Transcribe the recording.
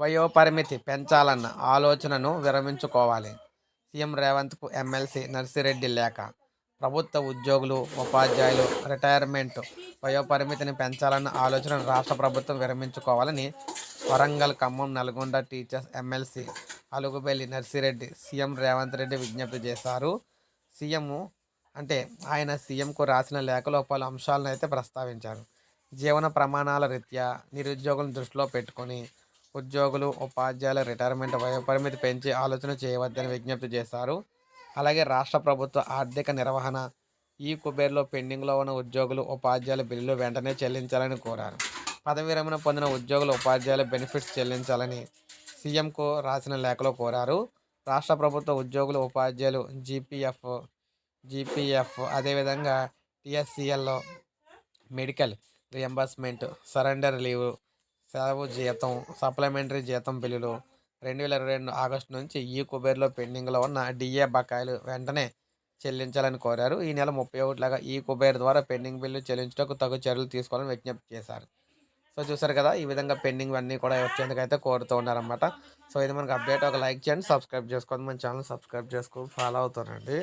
వయోపరిమితి పెంచాలన్న ఆలోచనను విరమించుకోవాలి. సీఎం రేవంత్కు ఎమ్మెల్సీ నర్సిరెడ్డి లేఖ. ప్రభుత్వ ఉద్యోగులు ఉపాధ్యాయులు రిటైర్మెంట్ వయోపరిమితిని పెంచాలన్న ఆలోచనను రాష్ట్ర ప్రభుత్వం విరమించుకోవాలని Warangal Khammam Nalgonda teachers MLC Alugubelli Narsireddy CM Revanth Reddy విజ్ఞప్తి చేశారు. సీఎం అంటే ఆయన సీఎంకు రాసిన లేఖలో పలు అంశాలను అయితే ప్రస్తావించారు. జీవన ప్రమాణాల రీత్యా నిరుద్యోగులను దృష్టిలో పెట్టుకొని ఉద్యోగులు ఉపాధ్యాయుల రిటైర్మెంట్ వయోపరిమితి పెంచి ఆలోచన చేయవద్దని విజ్ఞప్తి చేశారు. అలాగే రాష్ట్ర ప్రభుత్వ ఆర్థిక నిర్వహణ ఈ కుబేర్లో పెండింగ్లో ఉన్న ఉద్యోగులు ఉపాధ్యాయుల బిల్లులు వెంటనే చెల్లించాలని కోరారు. పదవి విరమణ పొందిన ఉద్యోగులు ఉపాధ్యాయుల బెనిఫిట్స్ చెల్లించాలని సీఎంకు రాసిన లేఖలో కోరారు. రాష్ట్ర ప్రభుత్వ ఉద్యోగులు ఉపాధ్యాయులు జీపీఎఫ్ జీపీఎఫ్ అదేవిధంగా టీఎస్సీఎల్లో మెడికల్ రియంబర్స్మెంట్ సరెండర్ లీవ్ సెలవు జీతం సప్లిమెంటరీ జీతం బిల్లులు రెండు వేల ఇరవై రెండు ఆగస్టు నుంచి ఈ కుబేర్లో పెండింగ్లో ఉన్న డిఏ బకాయిలు వెంటనే చెల్లించాలని కోరారు. ఈ నెల ముప్పై ఒకటిలాగా ఈ కుబేర్ ద్వారా పెండింగ్ బిల్లు చెల్లించడానికి తగు చర్యలు తీసుకోవాలని విజ్ఞప్తి చేశారు. సో చూసారు కదా ఈ విధంగా పెండింగ్ అన్నీ కూడా వచ్చేందుకు అయితే కోరుతూ ఉన్నారన్నమాట. సో ఇది మనకు అప్డేట్. ఒక లైక్ చేయండి సబ్స్క్రైబ్ చేసుకోండి. మన ఛానల్ సబ్స్క్రైబ్ చేసుకో ఫాలో అవుతానండి